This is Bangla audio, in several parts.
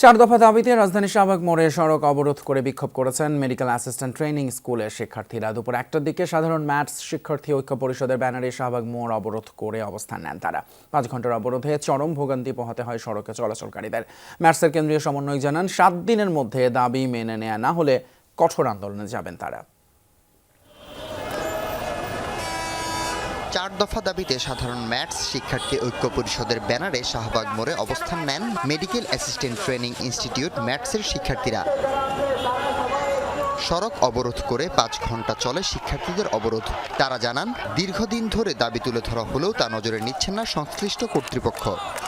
চার দফা দাবিতে রাজধানী শাহবাগ মোড়ে সড়ক অবরোধ করে বিক্ষোভ করেছেন মেডিকেল অ্যাসিস্ট্যান্ট ট্রেনিং স্কুলের শিক্ষার্থীরা। দুপুর একটার দিকে সাধারণ ম্যাথস শিক্ষার্থী ঐক্য পরিষদের ব্যানারে শাহবাগ মোড় অবরোধ করে অবস্থান নেন তারা। পাঁচ ঘণ্টার অবরোধে চরম ভোগান্তি পোহাতে হয় সড়কে চলাচলকারীদের। ম্যাথসের কেন্দ্রীয় সমন্বয় জানান, সাত দিনের মধ্যে দাবি মেনে নেয়া না হলে কঠোর আন্দোলনে যাবেন তারা। চার দফা দাবিতে সাধারণ ম্যাথস, শিক্ষার্থী ঐক্য পরিষদের ব্যানারে শাহবাগ মোড়ে অবস্থান নেন মেডিকেল অ্যাসিস্ট্যান্ট ট্রেনিং ইনস্টিটিউট ম্যাথসের শিক্ষার্থীরা। সড়ক অবরোধ করে পাঁচ ঘণ্টা চলে শিক্ষার্থীদের অবরোধ। তারা জানান, দীর্ঘদিন ধরে দাবি তুলে ধরা হলেও তা নজরে নিচ্ছেন না সংশ্লিষ্ট কর্তৃপক্ষ।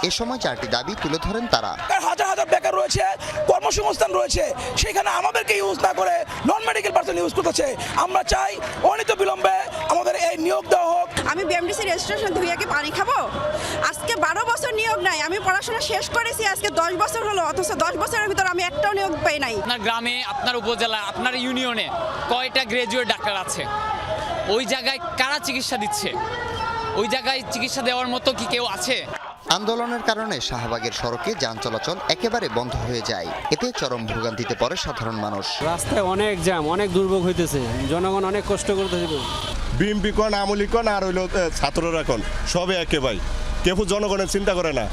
এ সময় চারটি দাবি তুলে ধরেন তারা। হাজার হাজার বেকার রয়েছে, কর্মসংস্থান রয়েছে, সেখানে আমাদেরকে ইউজ না করে নন মেডিকেল ইউজ করতেছে আমরা চাই অনিত বিলম্বে আমাদের এই নিয়োগ দেওয়া হোক। আমি বিএমডিসি রেজিস্ট্রেশন ধুয়ে কি পানি খাব? আজকে বারো বছর নিয়োগ নাই আমি পড়াশোনা শেষ করেছি আজকে দশ বছর হলো অথচ দশ বছরের ভিতর আমি একটাও নিয়োগ পাই নাই। আপনার গ্রামে আপনার উপজেলা আপনার ইউনিয়নে কয়টা গ্রাজুয়েট ডাক্তার আছে? ওই জায়গায় কারা চিকিৎসা দিচ্ছে? ওই জায়গায় চিকিৎসা দেওয়ার মতো কি কেউ আছে? আন্দোলনের কারণে শাহবাগের সড়কে যান চলাচল একেবারে বন্ধ হয়ে যায়। এতে চরম ভোগান্তিতে পড়ে সাধারণ মানুষ। রাস্তায় অনেক জ্যাম অনেক দুর্ভোগ হইতেছে। জনগণ অনেক কষ্ট করতেছে। বিএমপি কোন আমলি কোন আর হইল ছাত্ররা কোন? সবে একে ভাই। কেউ জনগণের চিন্তা করে না।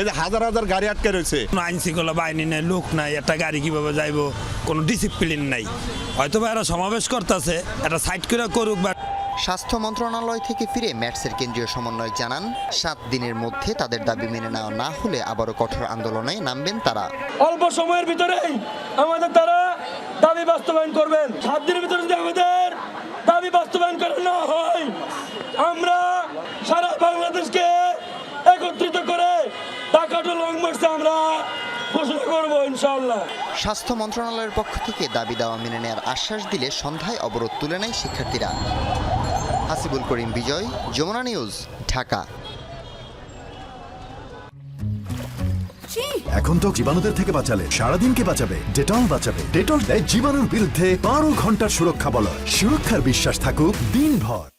এই যে হাজার হাজার গাড়ি আটকে রয়েছে। কোনো আইন শৃঙ্খলা বাহিনী নাই লোক নাই একটা গাড়ি কীভাবে যাইবো? কোনো ডিসিপ্লিন নাই। হয়তো বা এরা সমাবেশ করতেছে একটা সাইড করে করুক বা স্বাস্থ্য মন্ত্রণালয় থেকে ফিরে ম্যাটসের কেন্দ্রীয় সমন্বয়ক জানান সাত দিনের মধ্যে তাদের দাবি মেনে নেওয়া না হলে আবারও কঠোর আন্দোলনে নামবেন তারা। অল্প সময়ের ভিতরেই আমাদের তারা দাবি বাস্তবায়ন করবেন। সাত দিনের ভিতরে যদি আমাদের দাবি বাস্তবায়ন করা না হয় আমরা সারা বাংলাদেশকে একত্রিত করে ঢাকা টু লং মার্চে আমরা ঘোষণা করব ইনশাআল্লাহ। স্বাস্থ্য মন্ত্রণালয়ের পক্ষ থেকে দাবি দেওয়া মেনে নেওয়ার আশ্বাস দিলে সন্ধ্যায় অবরোধ তুলে নেয় শিক্ষার্থীরা। হাসিবুল করিম বিজয় যমুনা নিউজ ঢাকা। এখন তো জীবাণুদের থেকে বাঁচালে সারাদিনকে বাঁচাবে? ডেটল বাঁচাবে। ডেটল দেয় জীবাণুর বিরুদ্ধে বারো ঘণ্টার সুরক্ষা বলয়। সুরক্ষার বিশ্বাস থাকুক দিনভর।